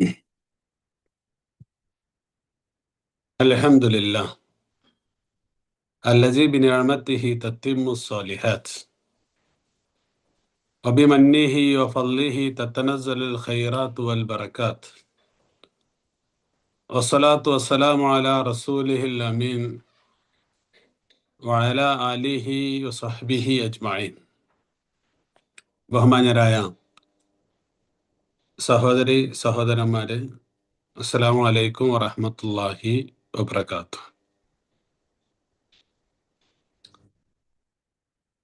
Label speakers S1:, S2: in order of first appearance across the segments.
S1: الحمد لله الذي بنعمته تتم الصالحات وبمنه وفضله تتنزل الخيرات والبركات والصلاة والسلام على رسوله الأمين وعلى آله وصحبه أجمعين ബഹുമാന്യരായ സഹോദരി സഹോദരന്മാരെ അസ്സലാമു അലൈക്കും വറഹമത്തല്ലാഹി വബർക്കാത്തു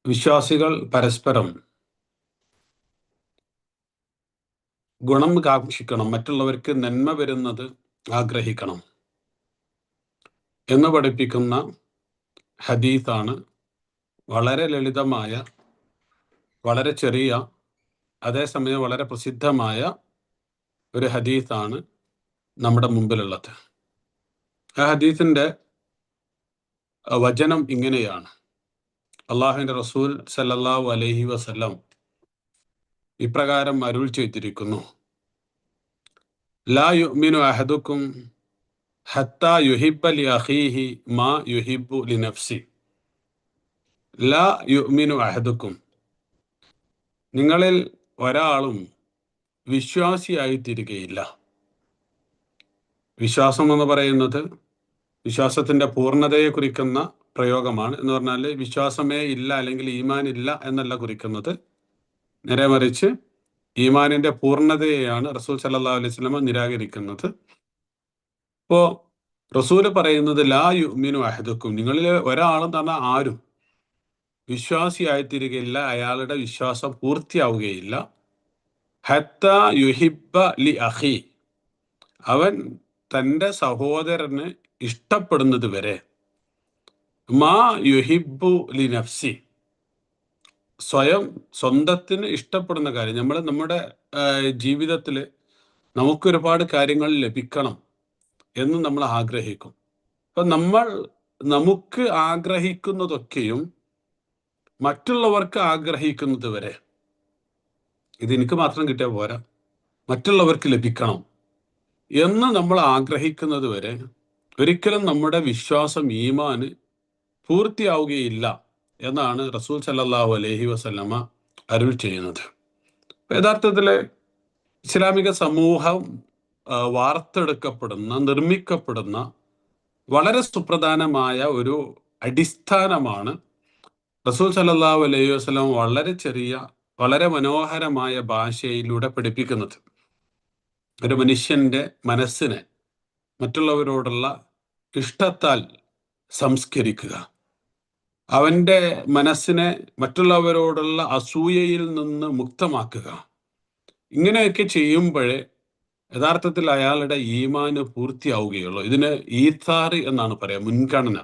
S1: വിശ്വാസികൾ പരസ്പരം ഗുണം കാക്ഷിക്കണം മറ്റുള്ളവർക്ക് നന്മ വരുന്നത് ആഗ്രഹിക്കണം എന്ന് പഠിപ്പിക്കുന്ന ഹദീസാണ് വളരെ ലളിതമായ വളരെ ചെറിയ അതേസമയം വളരെ പ്രസിദ്ധമായ ഒരു ഹദീസാണ് നമ്മുടെ മുമ്പിലുള്ളത്. ആ ഹദീസിന്റെ വചനം ഇങ്ങനെയാണ്. അള്ളാഹുവിന്റെ റസൂൽ സല്ലല്ലാഹു അലൈഹി വസല്ലം ഇപ്രകാരം അരുൾ ചെയ്തിരിക്കുന്നു. ലാ യുമിനു അഹദുക്കും ഹത്ത യുഹിബ്ബ ലി അഖീഹി മാ യുഹിബു ലി നഫ്സി. ലാ യുമിനു അഹദുക്കും. നിങ്ങളിൽ ഒരാളും വിശ്വാസിയായി തീരുകയില്ല വിശ്വാസം എന്ന് പറയുന്നത് വിശ്വാസത്തിന്റെ പൂർണതയെ കുറിക്കുന്ന പ്രയോഗമാണ് എന്ന് പറഞ്ഞാൽ വിശ്വാസമേ ഇല്ല അല്ലെങ്കിൽ ഈമാൻ ഇല്ല എന്നല്ല കുറിക്കുന്നത്. നേരെ മറിച്ച് ഈമാനിന്റെ പൂർണതയെയാണ് റസൂൽ സല്ലാ അലൈഹി സ്വലമ നിരാകരിക്കുന്നത്. ഇപ്പോ റസൂൽ പറയുന്നത് ലാ യുമിനു അഹദക്കും നിങ്ങളിൽ ഒരാളെന്ന് പറഞ്ഞാൽ ആരും വിശ്വാസിയായിത്തീരുകയില്ല അയാളുടെ വിശ്വാസം പൂർത്തിയാവുകയില്ല. ഹത്ത യുഹിബ ലി അഹി അവൻ തന്റെ സഹോദരന് ഇഷ്ടപ്പെടുന്നത് വരെ. മാ യുഹിബു ലി നഫ്സി. സ്വയം സ്വന്തത്തിന് ഇഷ്ടപ്പെടുന്ന കാര്യം. നമ്മൾ നമ്മുടെ ജീവിതത്തിൽ നമുക്കൊരുപാട് കാര്യങ്ങൾ ലഭിക്കണം എന്ന് നമ്മൾ ആഗ്രഹിക്കും. അപ്പൊ നമ്മൾ നമുക്ക് ആഗ്രഹിക്കുന്നതൊക്കെയും മറ്റുള്ളവർക്ക് ആഗ്രഹിക്കുന്നത് വരെ. ഇത് എനിക്ക് മാത്രം കിട്ടിയാൽ പോരാ. മറ്റുള്ളവർക്ക് ലഭിക്കണം എന്ന് നമ്മൾ ആഗ്രഹിക്കുന്നത് വരെ ഒരിക്കലും നമ്മുടെ വിശ്വാസം ഈമാന് പൂർത്തിയാവുകയില്ല എന്നാണ് റസൂൽ സല്ലാഹു അലഹി വസല്ലമ അരുൾ ചെയ്യുന്നത്. യഥാർത്ഥത്തിൽ ഇസ്ലാമിക സമൂഹം വാർത്തെടുക്കപ്പെടുന്ന നിർമ്മിക്കപ്പെടുന്ന വളരെ സുപ്രധാനമായ ഒരു അടിസ്ഥാനമാണ് റസൂൽ സല്ലാഹു അലൈഹി വസ്ലാം വളരെ ചെറിയ വളരെ മനോഹരമായ ഭാഷയിലൂടെ പഠിപ്പിക്കുന്നത്. ഒരു മനുഷ്യന്റെ മനസ്സിനെ മറ്റുള്ളവരോടുള്ള ഇഷ്ടത്താൽ സംസ്കരിക്കുക. അവന്റെ മനസ്സിനെ മറ്റുള്ളവരോടുള്ള അസൂയയിൽ നിന്ന് മുക്തമാക്കുക. ഇങ്ങനെയൊക്കെ ചെയ്യുമ്പോഴേ യഥാർത്ഥത്തിൽ അയാളുടെ ഈമാന് പൂർത്തിയാവുകയുള്ളൂ. ഇതിന് ഈത്താറ് എന്നാണ് പറയുക മുൻഗണന.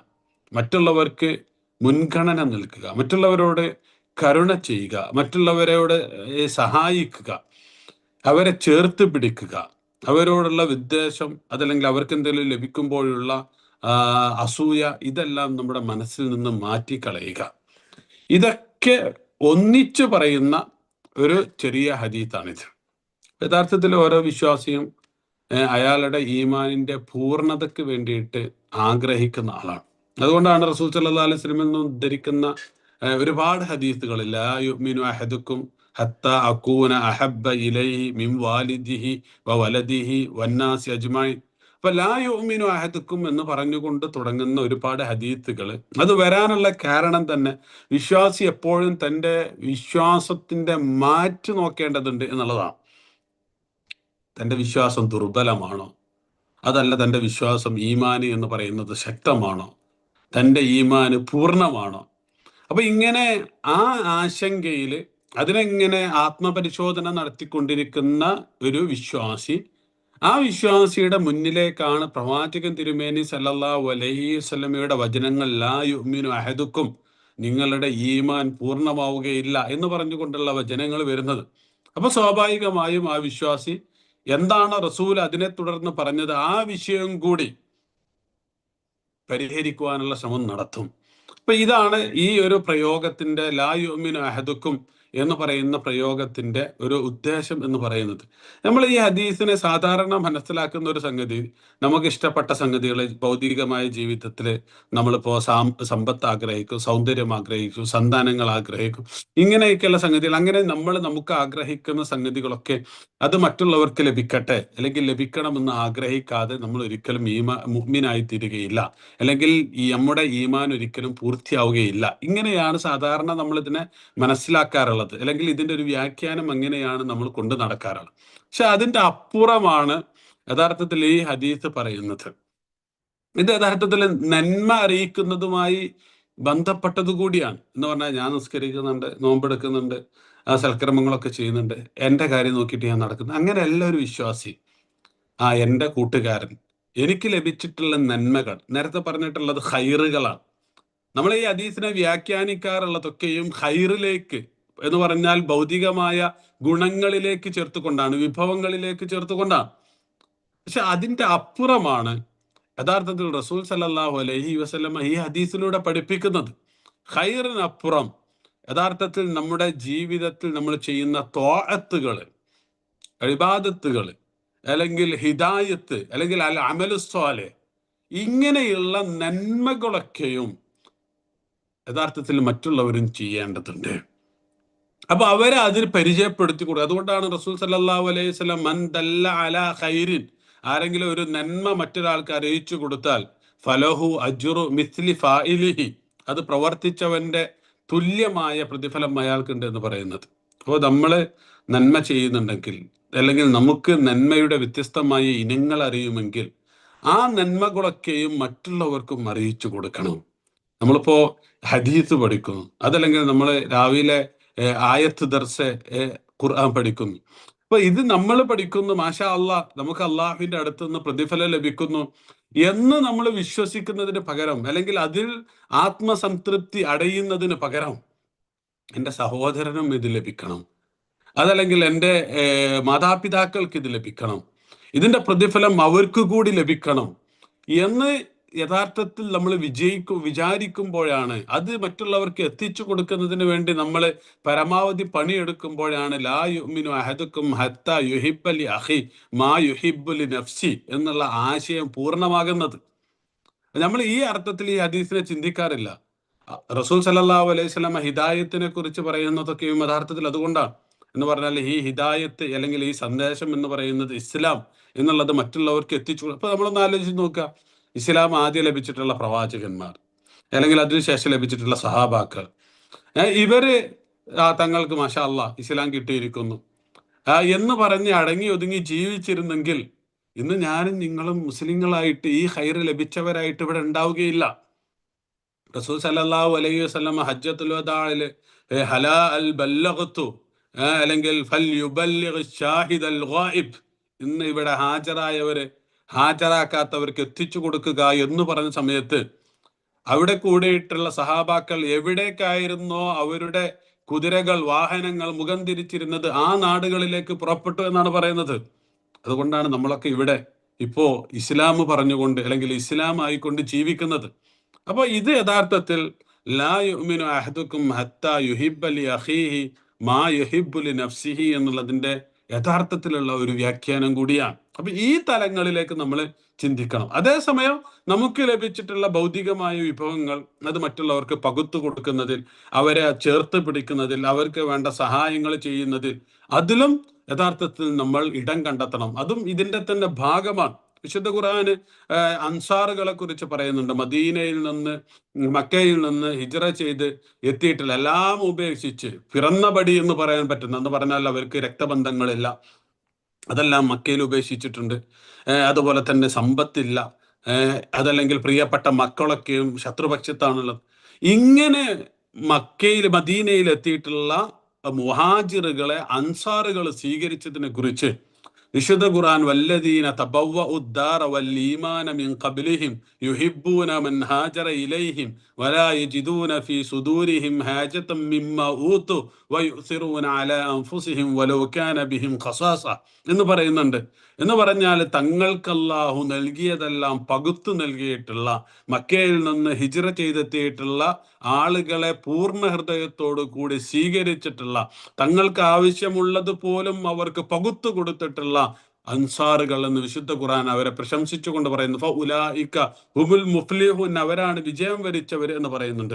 S1: മറ്റുള്ളവർക്ക് മുൻഗണന നൽകുക. മറ്റുള്ളവരോട് കരുണ ചെയ്യുക മറ്റുള്ളവരോട് സഹായിക്കുക അവരെ ചേർത്ത് പിടിക്കുക അവരോടുള്ള വിദ്വേഷം അതല്ലെങ്കിൽ അവർക്ക് എന്തെങ്കിലും ലഭിക്കുമ്പോഴുള്ള അസൂയ ഇതെല്ലാം നമ്മുടെ മനസ്സിൽ നിന്ന് മാറ്റിക്കളയുക. ഇതൊക്കെ ഒന്നിച്ചു പറയുന്ന ഒരു ചെറിയ ഹദീത്താണിത് യഥാർത്ഥത്തിൽ ഓരോ വിശ്വാസിയും അയാളുടെ ഈമാനിന്റെ പൂർണതയ്ക്ക് വേണ്ടിയിട്ട് ആഗ്രഹിക്കുന്ന ആളാണ്. അതുകൊണ്ടാണ് റസൂൽ സല്ലാ അലൈഹി സ്വലമിൽ നിന്ന് ഉദ്ധരിക്കുന്ന ഒരുപാട് ഹദീസുകളിൽ യുമിനു ഹത്ത അക്കൂന അഹബ്ബ ഇലൈഹി മിം വാലിദിഹി വ വലദിഹി വന്നാസി അജ്മായി അപ്പൊ ലാ യുമിനു എന്ന് പറഞ്ഞുകൊണ്ട് തുടങ്ങുന്ന ഒരുപാട് ഹദീത്തുകൾ അത് വരാനുള്ള കാരണം തന്നെ വിശ്വാസി എപ്പോഴും തന്റെ വിശ്വാസത്തിന്റെ മാറ്റി നോക്കേണ്ടതുണ്ട് എന്നുള്ളതാണ്. തന്റെ വിശ്വാസം ദുർബലമാണോ? അതല്ല തന്റെ വിശ്വാസം ഈമാന് എന്ന് പറയുന്നത് ശക്തമാണോ? തന്റെ ഈമാന് പൂർണമാണോ? അപ്പൊ ഇങ്ങനെ ആ ആശങ്കയിൽ അതിനെങ്ങനെ ആത്മപരിശോധന നടത്തിക്കൊണ്ടിരിക്കുന്ന ഒരു വിശ്വാസി ആ വിശ്വാസിയുടെ മുന്നിലേക്കാണ് പ്രവാചകൻ തിരുമേനി സല്ലല്ലാഹു അലൈഹി വസല്ലമയുടെ വചനങ്ങൾ ലാ യുമിനു അഹദുക്കും നിങ്ങളുടെ ഈമാൻ പൂർണമാവുകയില്ല എന്ന് പറഞ്ഞുകൊണ്ടുള്ള വചനങ്ങൾ വരുന്നത്. അപ്പൊ സ്വാഭാവികമായും ആ വിശ്വാസി എന്താണ് റസൂൽ അതിനെ തുടർന്ന് പറഞ്ഞത്? ആ വിഷയം കൂടി പരിഹരിക്കുവാനുള്ള ശ്രമം നടത്തും. അപ്പൊ ഇതാണ് ഈ ഒരു പ്രയോഗത്തിന്റെ ലായുമിനു അഹദുക്കും എന്ന് പറയുന്ന പ്രയോഗത്തിന്റെ ഒരു ഉദ്ദേശം എന്ന് പറയുന്നത്. നമ്മൾ ഈ ഹദീസിനെ സാധാരണ മനസ്സിലാക്കുന്ന ഒരു സംഗതി നമുക്ക് ഇഷ്ടപ്പെട്ട സംഗതികൾ ഭൗതികമായ ജീവിതത്തിൽ നമ്മളിപ്പോ സാം സമ്പത്ത് ആഗ്രഹിക്കും സൗന്ദര്യം ആഗ്രഹിക്കും സന്താനങ്ങൾ ആഗ്രഹിക്കും ഇങ്ങനെയൊക്കെയുള്ള സംഗതികൾ അങ്ങനെ നമ്മൾ നമുക്ക് ആഗ്രഹിക്കുന്ന സംഗതികളൊക്കെ അത് മറ്റുള്ളവർക്ക് ലഭിക്കട്ടെ അല്ലെങ്കിൽ ലഭിക്കണമെന്ന് ആഗ്രഹിക്കാതെ നമ്മൾ ഒരിക്കലും ഈമാ മുഗ്മിനായി തീരുകയില്ല അല്ലെങ്കിൽ നമ്മുടെ ഈമാൻ ഒരിക്കലും പൂർത്തിയാവുകയില്ല. ഇങ്ങനെയാണ് സാധാരണ നമ്മൾ ഇതിനെ മനസ്സിലാക്കാറുള്ളത്. അല്ലെങ്കിൽ ഇതിന്റെ ഒരു വ്യാഖ്യാനം അങ്ങനെയാണ് നമ്മൾ കൊണ്ടു നടക്കാറുള്ളത്. പക്ഷെ അതിന്റെ അപ്പുറമാണ് യഥാർത്ഥത്തിൽ ഈ ഹദീസ് പറയുന്നത്. ഇത് യഥാർത്ഥത്തിൽ നന്മ അറിയിക്കുന്നതുമായി ബന്ധപ്പെട്ടത് കൂടിയാണ് എന്ന് പറഞ്ഞാൽ ഞാൻ നിസ്കരിക്കുന്നുണ്ട് നോമ്പെടുക്കുന്നുണ്ട് സൽക്രമങ്ങളൊക്കെ ചെയ്യുന്നുണ്ട്. എന്റെ കാര്യം നോക്കിയിട്ട് ഞാൻ നടക്കുന്നു. അങ്ങനെയല്ല ഒരു വിശ്വാസി ആ എന്റെ കൂട്ടുകാരൻ എനിക്ക് ലഭിച്ചിട്ടുള്ള നന്മകൾ നേരത്തെ പറഞ്ഞിട്ടുള്ളത് ഹൈറുകളാണ്. നമ്മൾ ഈ ഹദീസിനെ വ്യാഖ്യാനിക്കാറുള്ളതൊക്കെയും ഹൈറിലേക്ക് എന്ന് പറഞ്ഞാൽ ഭൗതികമായ ഗുണങ്ങളിലേക്ക് ചേർത്തുകൊണ്ടാണ് വിഭവങ്ങളിലേക്ക് ചേർത്തുകൊണ്ടാണ്. പക്ഷെ അതിന്റെ അപ്പുറമാണ് യഥാർത്ഥത്തിൽ റസൂൽ സല്ലല്ലാഹു അലൈഹി വസ്ലമ ഈ ഹദീസിലൂടെ പഠിപ്പിക്കുന്നത്. ഹൈറിനപ്പുറം യഥാർത്ഥത്തിൽ നമ്മുടെ ജീവിതത്തിൽ നമ്മൾ ചെയ്യുന്ന തോഴത്തുകൾ ഇബാദത്തുകൾ അല്ലെങ്കിൽ ഹിദായത്ത് അല്ലെങ്കിൽ അൽ അമലുസ്വാലെ ഇങ്ങനെയുള്ള നന്മകളൊക്കെയും യഥാർത്ഥത്തിൽ മറ്റുള്ളവരും ചെയ്യേണ്ടതുണ്ട്. അപ്പൊ അവരെ അതിൽ പരിചയപ്പെടുത്തി കൊടുക്കുക അതുകൊണ്ടാണ് റസൂൽ സല്ലല്ലാഹു അലൈഹി വസല്ലം മൻ ദല്ല അലാ ഖൈരിൻ ആരെങ്കിലും ഒരു നന്മ മറ്റൊരാൾക്ക് അറിയിച്ചു കൊടുത്താൽ ഫലഹു അജുറു മിസ്ലി ഫായിലിഹി അത് പ്രവർത്തിച്ചവന്റെ തുല്യമായ പ്രതിഫലം അയാൾക്കുണ്ട് എന്ന് പറയുന്നത്. അപ്പോൾ നമ്മൾ നന്മ ചെയ്യുന്നുണ്ടെങ്കിൽ അല്ലെങ്കിൽ നമുക്ക് നന്മയുടെ വ്യത്യസ്തമായ ഇനങ്ങൾ അറിയുമെങ്കിൽ ആ നന്മകളൊക്കെയും മറ്റുള്ളവർക്കും അറിയിച്ചു കൊടുക്കണം. നമ്മളിപ്പോ ഹദീസ് പഠിക്കുന്നു. അതല്ലെങ്കിൽ നമ്മൾ രാവിലെ ആയത്ത് ദർശ ഖുർആൻ പഠിക്കുന്നു. അപ്പൊ ഇത് നമ്മൾ പഠിക്കുന്നു മാഷാ അള്ളാഹ് നമുക്ക് അള്ളാഹുവിന്റെ അടുത്ത് നിന്ന് പ്രതിഫലം ലഭിക്കുന്നു. എന്ന് നമ്മൾ വിശ്വസിക്കുന്നതിന് പകരം അല്ലെങ്കിൽ അതിൽ ആത്മസംതൃപ്തി അടയുന്നതിന് പകരം എന്റെ സഹോദരനും ഇത് ലഭിക്കണം. അതല്ലെങ്കിൽ എന്റെ മാതാപിതാക്കൾക്ക് ഇത് ലഭിക്കണം. ഇതിന്റെ പ്രതിഫലം അവർക്ക് കൂടി ലഭിക്കണം എന്ന് യഥാർത്ഥത്തിൽ നമ്മൾ വിജയിക്കും വിചാരിക്കുമ്പോഴാണ് അത് മറ്റുള്ളവർക്ക് എത്തിച്ചു കൊടുക്കുന്നതിന് വേണ്ടി നമ്മൾ പരമാവധി പണിയെടുക്കുമ്പോഴാണ് ലാ യുമിനു അഹദുക്കും ഹത്ത യുഹിബലി അഹി മാ യുഹിബുലി നഫ്സി എന്നുള്ള ആശയം പൂർണമാകുന്നത്. നമ്മൾ ഈ അർത്ഥത്തിൽ ഈ ഹദീസിനെ ചിന്തിക്കാറില്ല. റസൂൽ സല്ലല്ലാഹു അലൈഹി സ്വലമ ഹിദായത്തിനെ കുറിച്ച് പറയുന്നതൊക്കെയും യഥാർത്ഥത്തിൽ അതുകൊണ്ടാണ്. എന്ന് പറഞ്ഞാൽ ഈ ഹിദായത്ത് അല്ലെങ്കിൽ ഈ സന്ദേശം എന്ന് പറയുന്നത് ഇസ്ലാം എന്നുള്ളത് മറ്റുള്ളവർക്ക് എത്തിച്ചു അപ്പൊ നമ്മളൊന്ന് ആലോചിച്ച് നോക്കുക. ഇസ്ലാം ആദ്യം ലഭിച്ചിട്ടുള്ള പ്രവാചകന്മാർ അല്ലെങ്കിൽ അതിനുശേഷം ലഭിച്ചിട്ടുള്ള സഹാബാക്കൾ. ഇവർ തങ്ങൾക്ക് മഷാല്ല ഇസ്ലാം കിട്ടിയിരിക്കുന്നു. എന്ന് പറഞ്ഞ് അടങ്ങി ഒതുങ്ങി ജീവിച്ചിരുന്നെങ്കിൽ ഇന്ന് ഞാനും നിങ്ങളും മുസ്ലിങ്ങളായിട്ട് ഈ ഹൈറ് ലഭിച്ചവരായിട്ട് ഇവിടെ ഉണ്ടാവുകയില്ല. റസൂൽ സല്ലല്ലാഹു അലൈഹി വസല്ലം ഹജ്ജത്തുൽ വദാഇൽ ഹലാ അൽ ബല്ലഗത്തു അല്ലെങ്കിൽ ഫൽ യുബല്ലിഗ് അൽ ഗായിബ് ഇന്ന് ഇവിടെ ഹാജരായവര് ഹാജരാക്കാത്തവർക്ക് എത്തിച്ചു കൊടുക്കുക എന്ന് പറഞ്ഞ സമയത്ത് അവിടെ കൂടിയിട്ടുള്ള സഹാബാക്കൾ എവിടേക്കായിരുന്നോ അവരുടെ കുതിരകൾ വാഹനങ്ങൾ മുഖം തിരിച്ചിരുന്നത് ആ നാടുകളിലേക്ക് പുറപ്പെട്ടു എന്നാണ് പറയുന്നത്. അതുകൊണ്ടാണ് നമ്മളൊക്കെ ഇവിടെ ഇപ്പോ ഇസ്ലാം പറഞ്ഞുകൊണ്ട് അല്ലെങ്കിൽ ഇസ്ലാം ആയിക്കൊണ്ട് ജീവിക്കുന്നത്. അപ്പൊ ഇത് യഥാർത്ഥത്തിൽ ലാ യുമിനു മാ നഫ്സിഹി എന്നുള്ളതിന്റെ യഥാർത്ഥത്തിലുള്ള ഒരു വ്യാഖ്യാനം കൂടിയാണ്. അപ്പൊ ഈ തലങ്ങളിലേക്ക് നമ്മൾ ചിന്തിക്കണം. അതേസമയം നമുക്ക് ലഭിച്ചിട്ടുള്ള ഭൗതികമായ വിഭവങ്ങൾ അത് മറ്റുള്ളവർക്ക് പകുത്തു കൊടുക്കുന്നതിൽ അവരെ ചേർത്ത് പിടിക്കുന്നതിൽ അവർക്ക് വേണ്ട സഹായങ്ങൾ ചെയ്യുന്നതിൽ അതിലും യഥാർത്ഥത്തിൽ നമ്മൾ ഇടം കണ്ടെത്തണം. അതും ഇതിന്റെ തന്നെ ഭാഗമാണ്. വിശുദ്ധ ഖുർആന് അൻസാറുകളെ കുറിച്ച് പറയുന്നുണ്ട്. മദീനയിൽ നിന്ന് മക്കയിൽ നിന്ന് ഹിജറ ചെയ്ത് എത്തിയിട്ടില്ല. എല്ലാം ഉപേക്ഷിച്ച് പിറന്നപടി എന്ന് പറയാൻ പറ്റുന്ന എന്ന് പറഞ്ഞാൽ അവർക്ക് രക്തബന്ധങ്ങളില്ല. അതെല്ലാം മക്കയിൽ ഉപേക്ഷിച്ചിട്ടുണ്ട്. അതുപോലെ തന്നെ സമ്പത്തില്ല. അതല്ലെങ്കിൽ പ്രിയപ്പെട്ട മക്കളൊക്കെയും ശത്രുപക്ഷത്താണുള്ളത്. ഇങ്ങനെ മക്കയിൽ മദീനയിൽ എത്തിയിട്ടുള്ള മുഹാജിറുകളെ അൻസാറുകൾ സ്വീകരിച്ചതിനെ കുറിച്ച് വിശുദ്ധ ഖുർആൻ വല്ലദീന തബവ്വ ഉദ്ദാറ വല്ലീമാന മിൻ ഖബ്ലിഹിം യുഹിബ്ബൂന മൻ ഹാജറ ഇലൈഹിം വലാ യജിദൂന ഫീ സുദൂരിഹിം ഹാജതൻ മിമ്മ ഊതു വയുസിറൂന അലാ അൻഫുസിഹിം വലൗ കാന ബിഹിം ഖസാസ എന്ന് പറയുന്നുണ്ട്. എന്ന് പറഞ്ഞാൽ തങ്ങൾക്ക് അല്ലാഹു നൽകിയതെല്ലാം പകുത്തു നൽകിയിട്ടുള്ള മക്കയിൽ നിന്ന് ഹിജ്റ ചെയ്തെത്തിയിട്ടുള്ള ആളുകളെ പൂർണ ഹൃദയത്തോടു കൂടി സ്വീകരിച്ചിട്ടുള്ള തങ്ങൾക്ക് ആവശ്യമുള്ളത് പോലും അവർക്ക് പകുത്തു കൊടുത്തിട്ടുള്ള അൻസാറുകൾ എന്ന് വിശുദ്ധ ഖുറാൻ അവരെ പ്രശംസിച്ചുകൊണ്ട് പറയുന്നു. ഫ ഉലായിക്ക ഹുമുൽ മുഫ്ലിഹുൻ അവരാണ് വിജയം വരിച്ചവർ എന്ന് പറയുന്നുണ്ട്.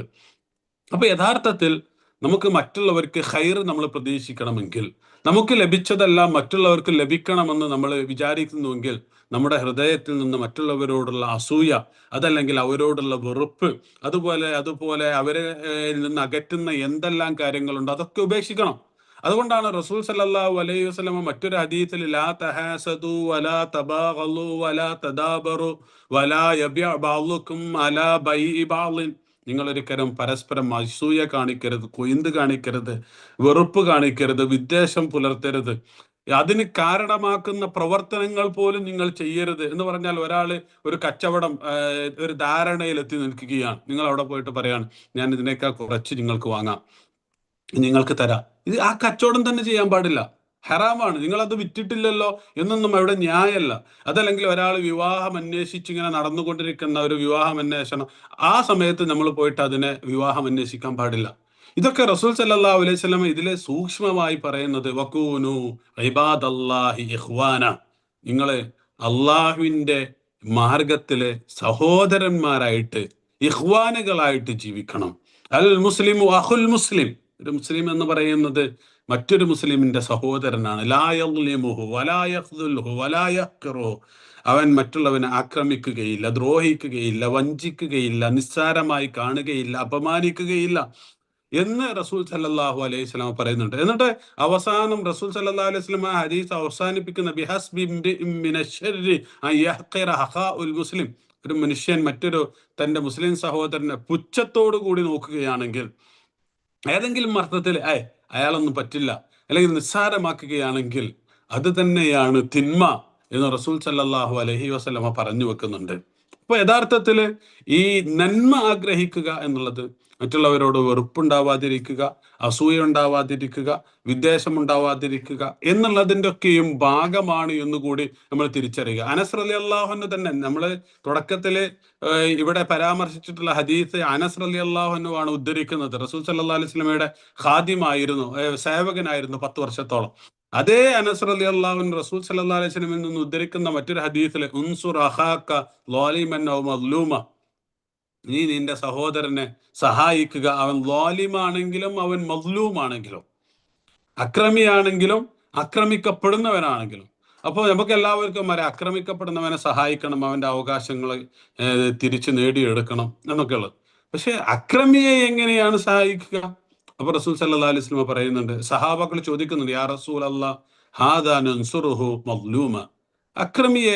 S1: അപ്പൊ യഥാർത്ഥത്തിൽ നമുക്ക് മറ്റുള്ളവർക്ക് ഹൈർ നമ്മൾ പ്രതീക്ഷിക്കണമെങ്കിൽ നമുക്ക് ലഭിച്ചതെല്ലാം മറ്റുള്ളവർക്ക് ലഭിക്കണമെന്ന് നമ്മൾ വിചാരിക്കുന്നുവെങ്കിൽ നമ്മുടെ ഹൃദയത്തിൽ നിന്ന് മറ്റുള്ളവരോടുള്ള അസൂയ അതല്ലെങ്കിൽ അവരോടുള്ള വെറുപ്പ് അതുപോലെ അതുപോലെ അവരെ നിന്ന് അകറ്റുന്ന എന്തെല്ലാം കാര്യങ്ങളുണ്ട് അതൊക്കെ ഉപേക്ഷിക്കണം. അതുകൊണ്ടാണ് റസൂൽ സല്ലല്ലാഹു അലൈഹി വസ്ലമ മറ്റൊരു ഹദീസിൽ ലാ തഹാസദു വലാ തബാഗലു വലാ തദാബറു വലാ യബിഅ ബഅലുക്കും അലാ നിങ്ങൾ ഒരിക്കലും പരസ്പരം അസൂയ കാണിക്കരുത് കൊയ്ന്ത് കാണിക്കരുത് വെറുപ്പ് കാണിക്കരുത് വിദ്വേഷം പുലർത്തരുത്. അതിന് കാരണമാക്കുന്ന പ്രവർത്തനങ്ങൾ പോലും നിങ്ങൾ ചെയ്യരുത് എന്ന് പറഞ്ഞാൽ ഒരാൾ ഒരു കച്ചവടം ഒരു ധാരണയിൽ എത്തി നിൽക്കുകയാണ്. നിങ്ങൾ അവിടെ പോയിട്ട് പറയാണ് ഞാൻ ഇതിനേക്കാൾ കുറച്ച് നിങ്ങൾക്ക് വാങ്ങാം. നിങ്ങൾക്ക് തരാം. ഇത് ആ കച്ചവടം തന്നെ ചെയ്യാൻ പാടില്ല. ഹറാമാണ്. നിങ്ങൾ അത് വിറ്റിട്ടില്ലല്ലോ എന്നൊന്നും അവിടെ ന്യായമല്ല. അതല്ലെങ്കിൽ ഒരാൾ വിവാഹം അന്വേഷിച്ച് ഇങ്ങനെ നടന്നുകൊണ്ടിരിക്കുന്ന ഒരു വിവാഹം അന്വേഷണം ആ സമയത്ത് നമ്മൾ പോയിട്ട് അതിനെ വിവാഹം അന്വേഷിക്കാൻ പാടില്ല. ഇതൊക്കെ റസൂൽ സല്ലാ അലൈഹി സ്വലം ഇതിലെ സൂക്ഷ്മമായി പറയുന്നത് വക്കൂനു ഇബാദല്ലാഹി ഇഹ്വാന നിങ്ങൾ അള്ളാഹുവിന്റെ മാർഗത്തിലെ സഹോദരന്മാരായിട്ട് ഇഹ്വാനുകളായിട്ട് ജീവിക്കണം. അൽ മുസ്ലിം അഹുൽ മുസ്ലിം. ഒരു മുസ്ലിം എന്ന് പറയുന്നത് മറ്റൊരു മുസ്ലിമിന്റെ സഹോദരനാണ്. അവൻ മറ്റുള്ളവനെ ആക്രമിക്കുകയില്ല ദ്രോഹിക്കുകയില്ല വഞ്ചിക്കുകയില്ല നിസ്സാരമായി കാണുകയില്ല അപമാനിക്കുകയില്ല എന്ന് റസൂൽ സല്ലാഹു അലൈഹി സ്വലാം പറയുന്നുണ്ട്. എന്നിട്ട് അവസാനം റസൂൽ സല്ലാ അലൈഹി ആ ഹദീസ് അവസാനിപ്പിക്കുന്ന മുസ്ലിം. ഒരു മനുഷ്യൻ മറ്റൊരു തന്റെ മുസ്ലിം സഹോദരനെ പുച്ഛത്തോടു കൂടി നോക്കുകയാണെങ്കിൽ ഏതെങ്കിലും അർത്ഥത്തിൽ ഏ അയാളൊന്നും പറ്റില്ല. അല്ലെങ്കിൽ നിസ്സാരമാക്കുകയാണെങ്കിൽ അത് തന്നെയാണ് തിന്മ എന്ന് റസൂൽ സല്ലാഹു അലഹി വസ്ലമ പറഞ്ഞു വെക്കുന്നുണ്ട്. അപ്പൊ യഥാർത്ഥത്തിൽ ഈ നന്മ ആഗ്രഹിക്കുക എന്നുള്ളത് മറ്റുള്ളവരോട് വെറുപ്പുണ്ടാവാതിരിക്കുക അസൂയ ഉണ്ടാവാതിരിക്കുക വിദ്വേഷം ഉണ്ടാവാതിരിക്കുക എന്നുള്ളതിന്റെ ഒക്കെയും ഭാഗമാണ് എന്നുകൂടി നമ്മൾ തിരിച്ചറിയുക. അനസ് അലി അള്ളാഹുന് തന്നെ നമ്മൾ തുടക്കത്തിൽ ഇവിടെ പരാമർശിച്ചിട്ടുള്ള ഹദീസ് അനസ് അലി അള്ളാഹുനുമാണ് ഉദ്ധരിക്കുന്നത്. റസൂൽ സല്ലാ അലൈഹി സ്വലമയുടെ ഖാദ്യമായിരുന്നു സേവകനായിരുന്നു പത്ത് വർഷത്തോളം. അതേ അനസ് അലി അള്ളാഹുൻ റസൂൽ സല്ലാ അലൈഹി സ്വലമിൽ നിന്ന് ഉദ്ധരിക്കുന്ന മറ്റൊരു ഹദീസിലെ ഉൻസുർ അഹാക്ക ലോലിമൻ നീ നിന്റെ സഹോദരനെ സഹായിക്കുക. അവൻ ലോലിമാണെങ്കിലും അവൻ മദ്ലൂമാണെങ്കിലും അക്രമിയാണെങ്കിലും ആക്രമിക്കപ്പെടുന്നവനാണെങ്കിലും അപ്പോൾ നമുക്ക് എല്ലാവർക്കും വരെ ആക്രമിക്കപ്പെടുന്നവനെ സഹായിക്കണം അവന്റെ അവകാശങ്ങൾ തിരിച്ചു നേടിയെടുക്കണം എന്നൊക്കെയുള്ളത്. പക്ഷെ അക്രമിയെ എങ്ങനെയാണ് സഹായിക്കുക? അപ്പൊ റസൂൽ സല്ലാ അലൈഹി സ്വലമ പറയുന്നുണ്ട് സഹാബാക്കൾ ചോദിക്കുന്നുണ്ട് യാ റസൂൽ അല്ലാ ഹാദാൻ മദ്ലൂമ. അക്രമിയെ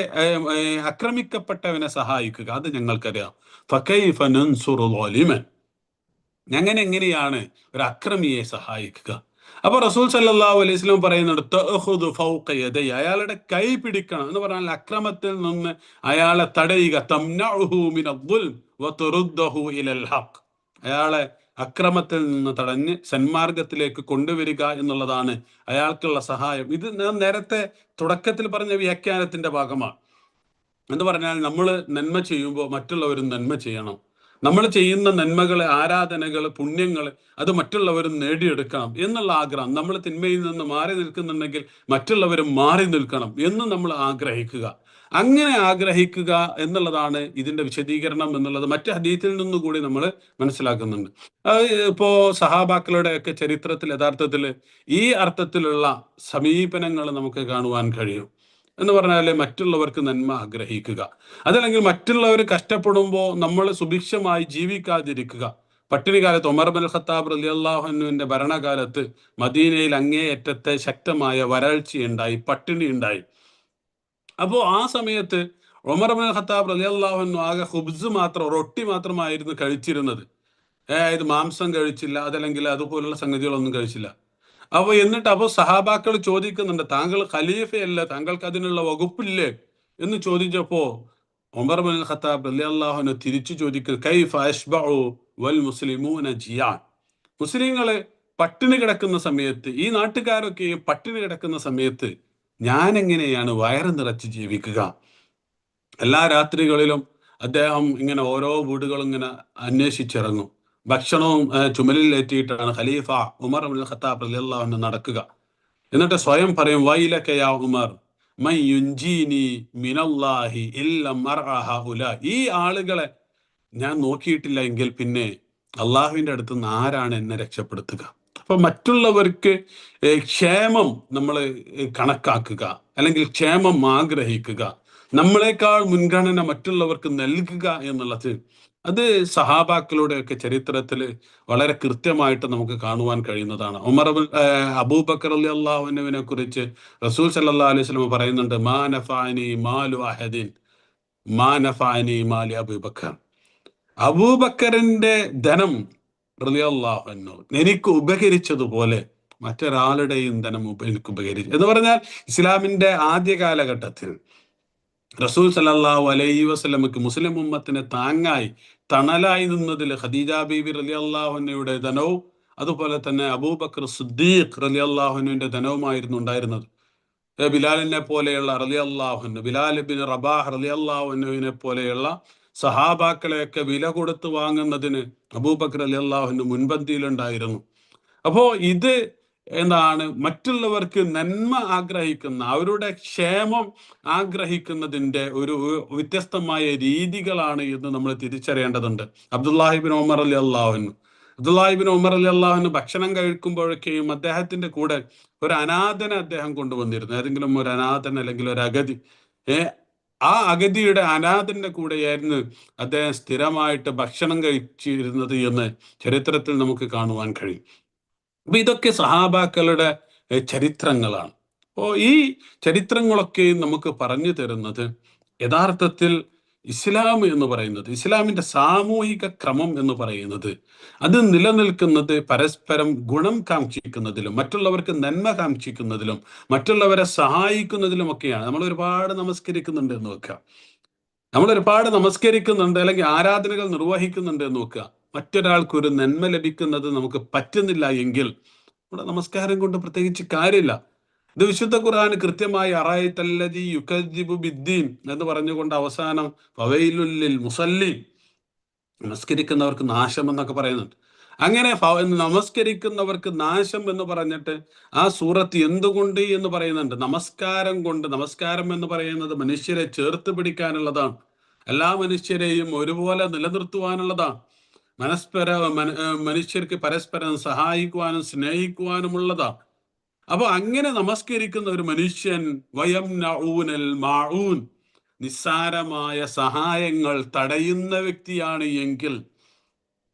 S1: അക്രമിക്കപ്പെട്ടവനെ സഹായിക്കുക അത് ഞങ്ങൾക്കറിയാം. ഞങ്ങൾ എങ്ങനെയാണ് ഒരു അക്രമിയെ സഹായിക്കുക? അപ്പൊ റസൂൽ സല്ലാഹു അലൈഹി സ്വലം പറയുന്നുണ്ട് അയാളുടെ കൈ പിടിക്കണം എന്ന് പറഞ്ഞാൽ അക്രമത്തിൽ നിന്ന് അയാളെ തടയുക അയാളെ അക്രമത്തിൽ നിന്ന് തടഞ്ഞ് സന്മാർഗത്തിലേക്ക് കൊണ്ടുവരിക എന്നുള്ളതാണ് അയാൾക്കുള്ള സഹായം. ഇത് ഞാൻ നേരത്തെ തുടക്കത്തിൽ പറഞ്ഞ വ്യാഖ്യാനത്തിന്റെ ഭാഗമാണ്. എന്ന് പറഞ്ഞാൽ നമ്മൾ നന്മ ചെയ്യുമ്പോൾ മറ്റുള്ളവരും നന്മ ചെയ്യണം. നമ്മൾ ചെയ്യുന്ന നന്മകൾ ആരാധനകൾ പുണ്യങ്ങൾ അത് മറ്റുള്ളവരും നേടിയെടുക്കണം എന്നുള്ള ആഗ്രഹം. നമ്മൾ തിന്മയിൽ നിന്ന് മാറി നിൽക്കുന്നുണ്ടെങ്കിൽ മറ്റുള്ളവരും മാറി നിൽക്കണം എന്ന് നമ്മൾ ആഗ്രഹിക്കുക. അങ്ങനെ ആഗ്രഹിക്കുക എന്നുള്ളതാണ് ഇതിന്റെ വിശദീകരണം എന്നുള്ളത് മറ്റ് ഹദീത്തിൽ നിന്നുകൂടി നമ്മൾ മനസ്സിലാക്കുന്നുണ്ട്. ഇപ്പോ സഹാബാക്കളുടെ ഒക്കെ ചരിത്രത്തിൽ യഥാർത്ഥത്തിൽ ഈ അർത്ഥത്തിലുള്ള സമീപനങ്ങൾ നമുക്ക് കാണുവാൻ കഴിയും. എന്ന് പറഞ്ഞാൽ മറ്റുള്ളവർക്ക് നന്മ ആഗ്രഹിക്കുക. അതല്ലെങ്കിൽ മറ്റുള്ളവർ കഷ്ടപ്പെടുമ്പോൾ നമ്മൾ സുഭിക്ഷമായി ജീവിക്കാതിരിക്കുക. പട്ടിണി കാലത്ത് ഒമർ ബൽ ഖത്താബ് അള്ളാഹുനുവിന്റെ ഭരണകാലത്ത് മദീനയിൽ അങ്ങേയറ്റത്തെ ശക്തമായ വരൾച്ചയുണ്ടായി പട്ടിണി ഉണ്ടായി അപ്പോൾ ആ സമയത്ത് ഒമർ അബ്ദുൽ ഖത്താബ് അലി അള്ളാഹുനു ആകെ ഹുബ്സ് മാത്രം റൊട്ടി മാത്രമായിരുന്നു കഴിച്ചിരുന്നത്. അതായത് മാംസം കഴിച്ചില്ല അതല്ലെങ്കിൽ അതുപോലുള്ള സംഗതികളൊന്നും കഴിച്ചില്ല. അപ്പൊ എന്നിട്ട് അപ്പോൾ സഹാബാക്കൾ ചോദിക്കുന്നുണ്ട് താങ്കൾ ഖലീഫയല്ല താങ്കൾക്ക് അതിനുള്ള വകുപ്പില്ലേ? എന്ന് ചോദിച്ചപ്പോ ഉമർ ബിൻ ഖത്താബ് റളിയല്ലാഹുവിനെ തിരിച്ചു ചോദിക്കും കൈഫ വൽ മുസ്ലിമൂന മുസ്ലിങ്ങളെ പട്ടിണി കിടക്കുന്ന സമയത്ത് ഈ നാട്ടുകാരൊക്കെ പട്ടിണി കിടക്കുന്ന സമയത്ത് ഞാൻ എങ്ങനെയാണ് വയറ് നിറച്ച് ജീവിക്കുക? എല്ലാ രാത്രികളിലും അദ്ദേഹം ഇങ്ങനെ ഓരോ വീടുകളും ഇങ്ങനെ അന്വേഷിച്ചിറങ്ങും. ഭക്ഷണവും ഏറ്റിയിട്ടാണ് ഖലീഫ ഉമർ അബ്ദുൽ ഖത്താബ് റളിയല്ലാഹു നടക്കുക. എന്നിട്ട് സ്വയം പറയും വൈലക്കയാ ഉമർ മിനല്ലാഹി ഈ ആളുകളെ ഞാൻ നോക്കിയിട്ടില്ല എങ്കിൽ പിന്നെ അള്ളാഹുവിന്റെ അടുത്ത് നിന്ന് ആരാണ് എന്നെ രക്ഷപ്പെടുത്തുക? അപ്പൊ മറ്റുള്ളവർക്ക് ക്ഷേമം നമ്മൾ കണക്കാക്കുക. അല്ലെങ്കിൽ ക്ഷേമം ആഗ്രഹിക്കുക. നമ്മളെക്കാൾ മുൻഗണന മറ്റുള്ളവർക്ക് നൽകുക എന്നുള്ളത് അത് സഹാബാക്കളുടെയൊക്കെ ചരിത്രത്തിൽ വളരെ കൃത്യമായിട്ട് നമുക്ക് കാണുവാൻ കഴിയുന്നതാണ്. ഉമർ അബൂബക്കർ അലി അള്ളാഹുവിനെ കുറിച്ച് റസൂൽ സല്ലാ അലൈഹി സ്വലം പറയുന്നുണ്ട് മാ നഫാനി മാലു അഹദീൻ മാ നഫാനി മാലി അബൂബക്കർ. അബൂബക്കറിന്റെ ധനം റളിയല്ലാഹു എനിക്ക് ഉപകരിച്ചതുപോലെ മറ്റൊരാളുടെയും ധനം എനിക്ക് ഉപകരിച്ചു. എന്ന് പറഞ്ഞാൽ ഇസ്ലാമിന്റെ ആദ്യ കാലഘട്ടത്തിൽ റസൂൽ സലല്ലാഹു അലൈഹി വസ്ലമക്ക് മുസ്ലിം ഉമ്മത്തിനെ താങ്ങായി തണലായി നിന്നതിൽ ഖദീജ ബീബി റലി അള്ളാഹുനയുടെ ധനവും അതുപോലെ തന്നെ അബൂബക്കർ സുദ്ദീഖ് റലി അള്ളാഹുനുവിന്റെ ധനവുമായിരുന്നു ഉണ്ടായിരുന്നത്. ബിലാലിനെ പോലെയുള്ള റലി അള്ളാഹുന് ബിലാൽ റബാഹ് റലി അള്ളാഹുനുവിനെ പോലെയുള്ള സഹാബാക്കളെയൊക്കെ വില കൊടുത്ത് വാങ്ങുന്നതിന് അബൂബക്കർ അലി അള്ളാഹുവിന്റെ മുൻപന്തിയിലുണ്ടായിരുന്നു. അപ്പോ ഇത് എന്താണ്? മറ്റുള്ളവർക്ക് നന്മ ആഗ്രഹിക്കുന്ന അവരുടെ ക്ഷേമം ആഗ്രഹിക്കുന്നതിന്റെ ഒരു വ്യത്യസ്തമായ രീതികളാണ് എന്ന് നമ്മൾ തിരിച്ചറിയേണ്ടതുണ്ട്. അബ്ദുല്ലാഹിബിൻ ഉമർ അലി അള്ളാഹുവിന് അബ്ദുല്ലാഹിബിൻ ഉമർ അലി അള്ളാഹുന് ഭക്ഷണം കഴിക്കുമ്പോഴൊക്കെയും അദ്ദേഹത്തിന്റെ കൂടെ ഒരു അനാഥനെ അദ്ദേഹം കൊണ്ടുവന്നിരുന്നു. ഏതെങ്കിലും ഒരു അനാഥൻ അല്ലെങ്കിൽ ഒരു അഗതി ഏ ആ അഗതിയുടെ അനാഥന്റെ കൂടെയായിരുന്നു അദ്ദേഹം സ്ഥിരമായിട്ട് ഭക്ഷണം കഴിച്ചിരുന്നത് എന്ന് ചരിത്രത്തിൽ നമുക്ക് കാണുവാൻ കഴിയും. അപ്പൊ ഇതൊക്കെ സഹാബാക്കളുടെ ചരിത്രങ്ങളാണ്. അപ്പോ ഈ ചരിത്രങ്ങളൊക്കെ നമുക്ക് പറഞ്ഞു തരുന്നത് യഥാർത്ഥത്തിൽ ഇസ്ലാം എന്ന് പറയുന്നത് ഇസ്ലാമിന്റെ സാമൂഹിക ക്രമം എന്ന് പറയുന്നത് അത് നിലനിൽക്കുന്നത് പരസ്പരം ഗുണം കാക്ഷിക്കുന്നതിലും മറ്റുള്ളവർക്ക് നന്മ കാക്ഷിക്കുന്നതിലും മറ്റുള്ളവരെ സഹായിക്കുന്നതിലും ഒക്കെയാണ്. നമ്മൾ ഒരുപാട് നമസ്കരിക്കുന്നുണ്ട് എന്ന് വെക്കുക നമ്മൾ ഒരുപാട് നമസ്കരിക്കുന്നുണ്ട് അല്ലെങ്കിൽ ആരാധനകൾ നിർവഹിക്കുന്നുണ്ട് എന്ന് വെക്കുക മറ്റൊരാൾക്ക് ഒരു നന്മ ലഭിക്കുന്നത് നമുക്ക് പറ്റുന്നില്ല എങ്കിൽ നമ്മുടെ നമസ്കാരം കൊണ്ട് പ്രത്യേകിച്ച് കാര്യമില്ല. ഇത് വിശുദ്ധ ഖുർആൻ കൃത്യമായി അറായിത്തല്ലതി യുക്കജിബു ബിദ്ദീൻ എന്ന് പറഞ്ഞുകൊണ്ട് അവസാനം ഫവൈലുല്ലിൽ മുസല്ലി നമസ്കരിക്കുന്നവർക്ക് നാശം എന്നൊക്കെ പറയുന്നുണ്ട്. അങ്ങനെ നമസ്കരിക്കുന്നവർക്ക് നാശം എന്ന് പറഞ്ഞിട്ട് ആ സൂറത്ത് എന്തുകൊണ്ട് എന്ന് പറയുന്നുണ്ട്. നമസ്കാരം കൊണ്ട് നമസ്കാരം എന്ന് പറയുന്നത് മനുഷ്യരെ ചേർത്ത് പിടിക്കാനുള്ളതാണ്. എല്ലാ മനുഷ്യരെയും ഒരുപോലെ നിലനിർത്തുവാനുള്ളതാണ്. മനസ്പര മനുഷ്യർക്ക് പരസ്പരം സഹായിക്കുവാനും സ്നേഹിക്കുവാനും സ്നേഹിക്കുവാനുമുള്ളതാണ്. അപ്പൊ അങ്ങനെ നമസ്കരിക്കുന്ന ഒരു മനുഷ്യൻ വയം നഊനൽ മാഊൻ. നിസ്സാരമായ സഹായങ്ങൾ തടയുന്ന വ്യക്തിയാണ് എങ്കിൽ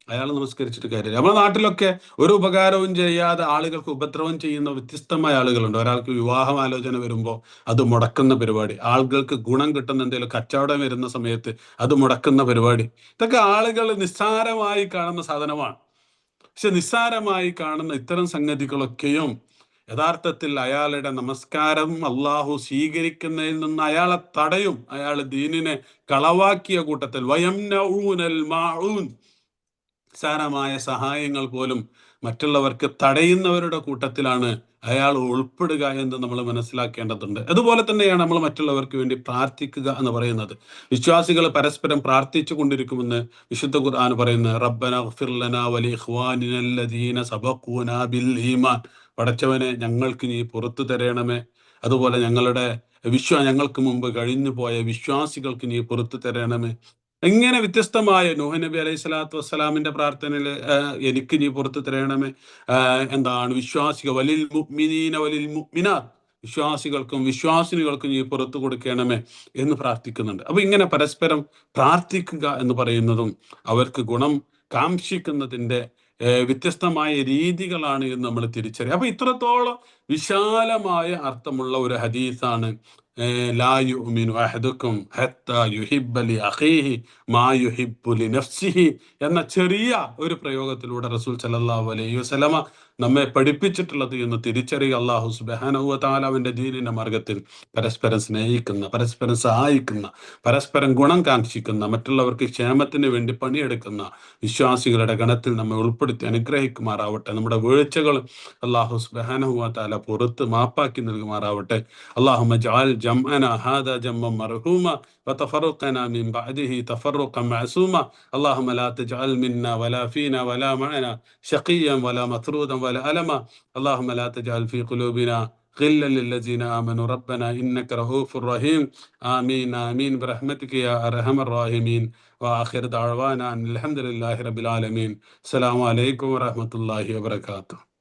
S1: അയാൾ നമസ്കരിച്ചിട്ട് കാര്യമില്ല. നമ്മുടെ നാട്ടിലൊക്കെ ഒരു ഉപകാരവും ചെയ്യാതെ ആളുകൾക്ക് ഉപദ്രവം ചെയ്യുന്ന വ്യത്യസ്തമായ ആളുകളുണ്ട്. ഒരാൾക്ക് വിവാഹം ആലോചന വരുമ്പോൾ അത് മുടക്കുന്ന പരിപാടി. ആളുകൾക്ക് ഗുണം കിട്ടുന്ന എന്തെങ്കിലും കച്ചവടം വരുന്ന സമയത്ത് അത് മുടക്കുന്ന പരിപാടി. ഇതൊക്കെ ആളുകൾ നിസ്സാരമായി കാണുന്ന സാധനമാണ്. പക്ഷെ നിസ്സാരമായി കാണുന്ന ഇത്തരം സംഗതികളൊക്കെയും യഥാർത്ഥത്തിൽ അയാളുടെ നമസ്കാരം അള്ളാഹു സ്വീകരിക്കുന്നതിൽ നിന്ന് അയാളെ തടയും. അയാൾ ദീനിനെ കളവാക്കിയ കൂട്ടത്തിൽ. സാരമായ സഹായങ്ങൾ പോലും മറ്റുള്ളവർക്ക് തടയുന്നവരുടെ കൂട്ടത്തിലാണ് അയാൾ ഉൾപ്പെടുക എന്ന് നമ്മൾ മനസ്സിലാക്കേണ്ടതുണ്ട്. അതുപോലെ തന്നെയാണ് നമ്മൾ മറ്റുള്ളവർക്ക് വേണ്ടി പ്രാർത്ഥിക്കുക എന്ന് പറയുന്നത്. വിശ്വാസികൾ പരസ്പരം പ്രാർത്ഥിച്ചു കൊണ്ടിരിക്കുമെന്ന് വിശുദ്ധ ഖുർആൻ പറയുന്നത് റബ്ബന ഫിർലന വലി സബഖൂനാ ബിൽ ഈമാൻ. പടച്ചവനെ ഞങ്ങൾക്ക് നീ പുറത്തു തരണമേ. അതുപോലെ ഞങ്ങളുടെ വിശ്വാ ഞങ്ങൾക്ക് മുമ്പ് കഴിഞ്ഞു പോയ വിശ്വാസികൾക്ക് നീ പുറത്തു തരണമേ. എങ്ങനെ വ്യത്യസ്തമായ നൂഹ് നബി അലൈഹി സ്വലാത്തു വസ്സലാമിന്റെ പ്രാർത്ഥനയിൽ എനിക്ക് നീ പുറത്തു തരണമേ. ആഹ് എന്താണ് വിശ്വാസിക വലിൽ മുഗ്മിനീന വലിൽ മുഅ്മിനാത്ത്. വിശ്വാസികൾക്കും വിശ്വാസിനികൾക്കും നീ പുറത്തു കൊടുക്കണമേ എന്ന് പ്രാർത്ഥിക്കുന്നുണ്ട്. അപ്പൊ ഇങ്ങനെ പരസ്പരം പ്രാർത്ഥിക്കുക എന്ന് പറയുന്നതും അവർക്ക് ഗുണം കാംക്ഷിക്കുന്നതിന്റെ ഏഹ് വ്യത്യസ്തമായ രീതികളാണ് എന്ന് നമ്മൾ തിരിച്ചറിയുക. അപ്പൊ ഇത്രത്തോളം വിശാലമായ അർത്ഥമുള്ള ഒരു ഹദീസാണ് ലാ അഖീഹി മാ നഫ്സിഹി എന്ന ചെറിയ ഒരു പ്രയോഗത്തിലൂടെ റസൂൽ സല്ലല്ലാഹു അലൈഹി വസല്ലമ നമ്മെ പഠിപ്പിച്ചിട്ടുള്ളത് എന്ന് തിരിച്ചറിയുക അള്ളാഹു സുബാനഹുവ താലാവിൻ്റെ ദീനിൻ്റെ മാർഗത്തിൽ പരസ്പരം സ്നേഹിക്കുന്ന പരസ്പരം സഹായിക്കുന്ന പരസ്പരം ഗുണം കാക്ഷിക്കുന്ന മറ്റുള്ളവർക്ക് ക്ഷേമത്തിന് വേണ്ടി പണിയെടുക്കുന്ന വിശ്വാസികളുടെ ഗണത്തിൽ നമ്മെ ഉൾപ്പെടുത്തി അനുഗ്രഹിക്കുമാറാവട്ടെ നമ്മുടെ വീഴ്ചകൾ അള്ളാഹു സുബാനഹുവ താല പുറത്ത് മാപ്പാക്കി നൽകുമാറാവട്ടെ അള്ളാഹു മജാൽ ജംഅന ഹാദ ജമ്മ മർഹൂമ وتفرقنا من بعده تفرقا معصوما اللهم لا تجعل منا ولا فينا ولا معنا شقيا ولا مطرودا ولا ألما اللهم لا تجعل في قلوبنا غلا للذين آمنوا. ربنا إنك رؤوف رحيم. آمين آمين. برحمتك يا أرحم الراحمين. وآخر دعوانا أن الحمد لله رب العالمين. السلام عليكم ورحمة الله وبركاته.